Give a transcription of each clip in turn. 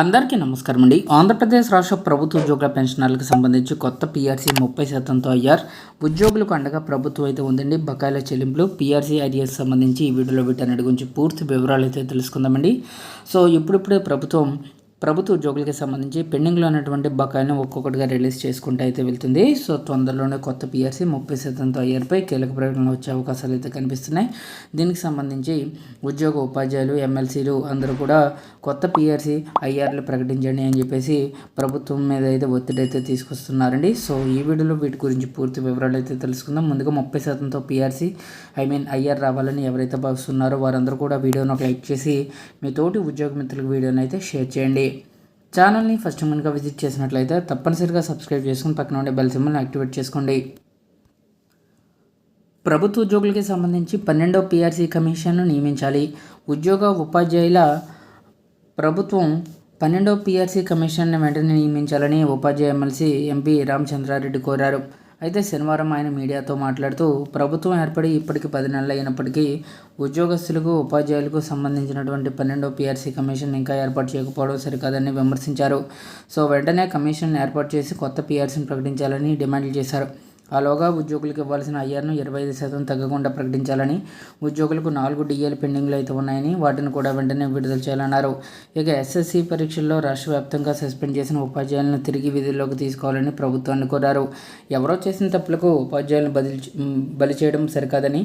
అందరికీ నమస్కారం అండి. ఆంధ్రప్రదేశ్ రాష్ట్ర ప్రభుత్వ ఉద్యోగుల పెన్షనర్లకు సంబంధించి కొత్త పీఆర్సీ ముప్పై శాతంతో అయ్యారు. ఉద్యోగులకు అండగా ప్రభుత్వం అయితే ఉందండి. బకాయిల చెల్లింపులు పీఆర్సీ ఐడియాస్ సంబంధించి ఈ వీడియోలో వీటన్నిటి గురించి పూర్తి వివరాలు అయితే తెలుసుకుందామండి. సో ఇప్పుడిప్పుడే ప్రభుత్వం ప్రభుత్వ ఉద్యోగులకి సంబంధించి పెండింగ్లో ఉన్నటువంటి బకాయిలను ఒక్కొక్కటిగా రిలీజ్ చేసుకుంటూ అయితే వెళ్తుంది. సో తొందరలోనే కొత్త పిఆర్సీ ముప్పై శాతంతో అయ్యారుపై కీలక ప్రకటనలు వచ్చే అవకాశాలు అయితే కనిపిస్తున్నాయి. దీనికి సంబంధించి ఉద్యోగ ఉపాధ్యాయులు ఎమ్మెల్సీలు అందరూ కూడా కొత్త పిఆర్సీ ఐఆర్లు ప్రకటించండి అని చెప్పేసి ప్రభుత్వం మీద అయితే ఒత్తిడి అయితే తీసుకొస్తున్నారండి. సో ఈ వీడియోలో వీటి గురించి పూర్తి వివరాలు అయితే తెలుసుకుందాం. ముందుగా ముప్పై శాతంతో పిఆర్సీ ఐ మీన్ ఐఆర్ రావాలని ఎవరైతే భావిస్తున్నారో వారందరూ కూడా వీడియోను ఒక లైక్ చేసి మీ తోటి ఉద్యోగ మిత్రులకు వీడియోని అయితే షేర్ చేయండి. ఛానల్ని ఫస్ట్ కనుక విజిట్ చేసినట్లయితే తప్పనిసరిగా సబ్స్క్రైబ్ చేసుకుని పక్కన ఉండే బెల్ సింబల్ని యాక్టివేట్ చేసుకోండి. ప్రభుత్వ ఉద్యోగులకి సంబంధించి పన్నెండో పీఆర్సీ కమిషన్ను నియమించాలి. ఉద్యోగ ఉపాధ్యాయుల ప్రభుత్వం పన్నెండో పిఆర్సీ కమిషన్ని వెంటనే నియమించాలని ఉపాధ్యాయ ఎమ్మెల్సీ ఎంపీ రామచంద్రారెడ్డి కోరారు. అయితే శనివారం ఆయన మీడియాతో మాట్లాడుతూ ప్రభుత్వం ఏర్పడి ఇప్పటికి పది నెలలు అయినప్పటికీ ఉద్యోగస్తులకు ఉపాధ్యాయులకు సంబంధించినటువంటి పన్నెండో పీఆర్సీ కమిషన్ ఇంకా ఏర్పాటు చేయకపోవడం సరికాదని విమర్శించారు. సో వెంటనే కమిషన్ ఏర్పాటు చేసి కొత్త పీఆర్సీని ప్రకటించాలని డిమాండ్లు చేశారు. ఆలోగా ఉద్యోగులకు ఇవ్వాల్సిన ఐఆర్ను ఇరవై ఐదు శాతం తగ్గకుండా ప్రకటించాలని ఉద్యోగులకు నాలుగు డిఏలు పెండింగ్లు అయితే ఉన్నాయని వాటిని కూడా వెంటనే విడుదల చేయాలన్నారు. ఇక ఎస్ఎస్సి పరీక్షల్లో రాష్ట్ర వ్యాప్తంగా సస్పెండ్ చేసిన ఉపాధ్యాయులను తిరిగి విధుల్లోకి తీసుకోవాలని ప్రభుత్వాన్ని కోరారు. ఎవరో చేసిన తప్పులకు ఉపాధ్యాయులను బదిలి బలి చేయడం సరికాదని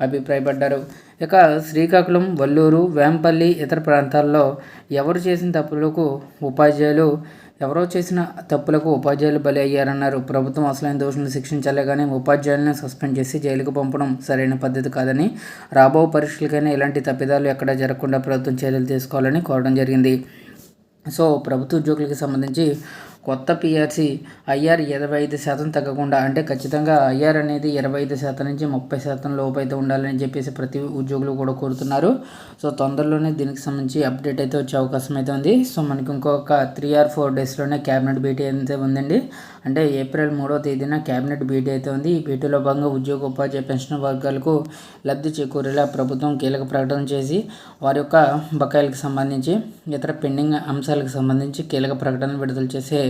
అభిప్రాయపడ్డారు. ఇక శ్రీకాకుళం వల్లూరు వేంపల్లి ఇతర ప్రాంతాల్లో ఎవరు చేసిన తప్పులకు ఉపాధ్యాయులు ఎవరో చేసిన తప్పులకు ఉపాధ్యాయులు బలి అయ్యారన్నారు. ప్రభుత్వం అసలైన దోషులను శిక్షించాలే కానీ ఉపాధ్యాయులను సస్పెండ్ చేసి జైలుకు పంపడం సరైన పద్ధతి కాదని రాబో పరీక్షలకైనా ఇలాంటి తప్పిదాలు ఎక్కడా జరగకుండా ప్రభుత్వం చర్యలు తీసుకోవాలని కోరడం జరిగింది. సో ప్రభుత్వ ఉద్యోగులకు సంబంధించి కొత్త పిఆర్సీ ఐఆర్ ఇరవై ఐదు శాతం తగ్గకుండా అంటే ఖచ్చితంగా ఐఆర్ అనేది ఇరవై ఐదు శాతం నుంచి ముప్పై శాతం లోపు అయితే ఉండాలని చెప్పేసి ప్రతి ఉద్యోగులు కూడా కోరుతున్నారు. సో తొందరలోనే దీనికి సంబంధించి అప్డేట్ అయితే వచ్చే అవకాశం అయితే ఉంది. సో మనకి ఇంకొక త్రీ ఆర్ ఫోర్ డేస్లోనే క్యాబినెట్ భేటీ అయితే ఉందండి. అంటే ఏప్రిల్ మూడో తేదీన క్యాబినెట్ భేటీ అయితే ఉంది. ఈ భేటీలో భాగంగా ఉద్యోగ ఉపాధ్యాయ పెన్షన్ వర్గాలకు లబ్ధి చేకూరేలా ప్రభుత్వం కీలక ప్రకటన చేసి వారి యొక్క బకాయిలకు సంబంధించి ఇతర పెండింగ్ అంశాలకు సంబంధించి కీలక ప్రకటన విడుదల చేసే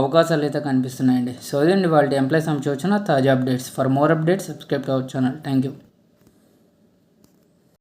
అవకాశాలు అయితే కనిపిస్తున్నాయండి. సో ఇదండి వాళ్ళ ఎంప్లాయీస్ సంబంధించి వచ్చిన తాజా updates for more updates subscribe కావచ్చు ఛానల్ థ్యాంక్ యూ